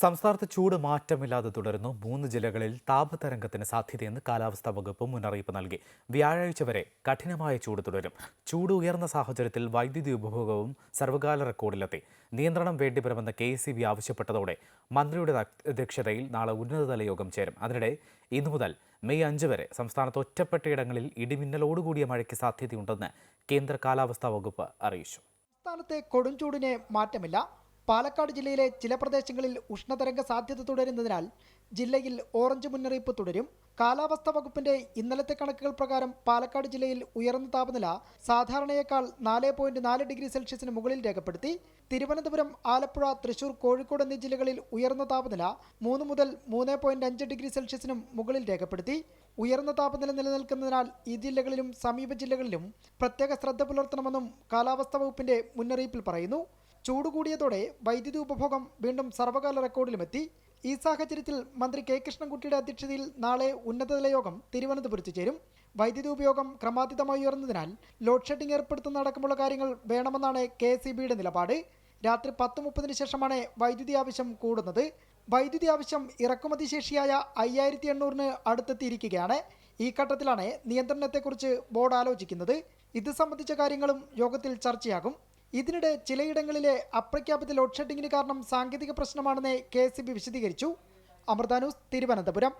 സംസ്ഥാനത്ത് ചൂട് മാറ്റമില്ലാതെ തുടരുന്നു. മൂന്ന് ജില്ലകളിൽ താപതരംഗത്തിന് സാധ്യതയെന്ന് കാലാവസ്ഥാ വകുപ്പ് മുന്നറിയിപ്പ് നൽകി. വ്യാഴാഴ്ച വരെ കഠിനമായ ചൂട് തുടരും. ചൂട് ഉയർന്ന സാഹചര്യത്തിൽ വൈദ്യുതി ഉപഭോഗവും സർവകാല റെക്കോർഡിലെത്തി. നിയന്ത്രണം വേണ്ടിവരുമെന്ന് കെ എസ് ആവശ്യപ്പെട്ടതോടെ മന്ത്രിയുടെ അധ്യക്ഷതയിൽ നാളെ ഉന്നതതല യോഗം ചേരും. അതിനിടെ ഇന്നു മുതൽ മെയ് അഞ്ച് വരെ സംസ്ഥാനത്ത് ഒറ്റപ്പെട്ടയിടങ്ങളിൽ ഇടിമിന്നലോടുകൂടിയ മഴയ്ക്ക് സാധ്യതയുണ്ടെന്ന് കേന്ദ്ര കാലാവസ്ഥാ വകുപ്പ് അറിയിച്ചു. സംസ്ഥാനത്തെ കൊടുംചൂടിന് മാറ്റമില്ല. പാലക്കാട് ജില്ലയിലെ ചില പ്രദേശങ്ങളിൽ ഉഷ്ണതരംഗ സാധ്യത തുടരുന്നതിനാൽ ജില്ലയിൽ ഓറഞ്ച് മുന്നറിയിപ്പ് തുടരും. കാലാവസ്ഥാ വകുപ്പിന്റെ ഇന്നലത്തെ കണക്കുകൾ പ്രകാരം പാലക്കാട് ജില്ലയിൽ ഉയർന്ന താപനില സാധാരണയേക്കാൾ നാല് പോയിന്റ് നാല് ഡിഗ്രി സെൽഷ്യസിന് മുകളിൽ രേഖപ്പെടുത്തി. തിരുവനന്തപുരം ആലപ്പുഴ തൃശൂർ കോഴിക്കോട് എന്നീ ജില്ലകളിൽ ഉയർന്ന താപനില മൂന്ന് മുതൽ മൂന്ന് പോയിന്റ് അഞ്ച് ഡിഗ്രി സെൽഷ്യസിനും മുകളിൽ രേഖപ്പെടുത്തി. ഉയർന്ന താപനില നിലനിൽക്കുന്നതിനാൽ ഈ ജില്ലകളിലും സമീപ ജില്ലകളിലും പ്രത്യേക ശ്രദ്ധ പുലർത്തണമെന്നും കാലാവസ്ഥാ വകുപ്പിന്റെ മുന്നറിയിപ്പിൽ പറയുന്നു. ചൂട് കൂടിയതോടെ വൈദ്യുതി ഉപഭോഗം വീണ്ടും സർവകാല റെക്കോർഡിലുമെത്തി. ഈ സാഹചര്യത്തിൽ മന്ത്രി കെ. കൃഷ്ണൻകുട്ടിയുടെ അധ്യക്ഷതയിൽ നാളെ ഉന്നതതല യോഗം തിരുവനന്തപുരത്ത് ചേരും. വൈദ്യുതി ഉപയോഗം ക്രമാതീതമായി ഉയർന്നതിനാൽ ലോഡ് ഷെഡിംഗ് ഏർപ്പെടുത്തുന്ന അടക്കമുള്ള കാര്യങ്ങൾ വേണമെന്നാണ് കെ. എസ് നിലപാട്. രാത്രി പത്ത് മുപ്പതിന് ശേഷമാണ് വൈദ്യുതി ആവശ്യം കൂടുന്നത്. വൈദ്യുതി ആവശ്യം ഇറക്കുമതി ശേഷിയായ അയ്യായിരത്തി എണ്ണൂറിന് അടുത്തെത്തിയിരിക്കുകയാണ്. ഈ ഘട്ടത്തിലാണ് നിയന്ത്രണത്തെക്കുറിച്ച് ബോർഡ് ആലോചിക്കുന്നത്. ഇത് സംബന്ധിച്ച കാര്യങ്ങളും യോഗത്തിൽ ചർച്ചയാകും. ഇതിനിടെ ചിലയിടങ്ങളിലെ അപ്രഖ്യാപിത ലോഡ് ഷെഡിങ്ങിന് കാരണം സാങ്കേതിക പ്രശ്നമാണെന്ന് കെ എസ് വിശദീകരിച്ചു. അമൃതാനൂസ് തിരുവനന്തപുരം.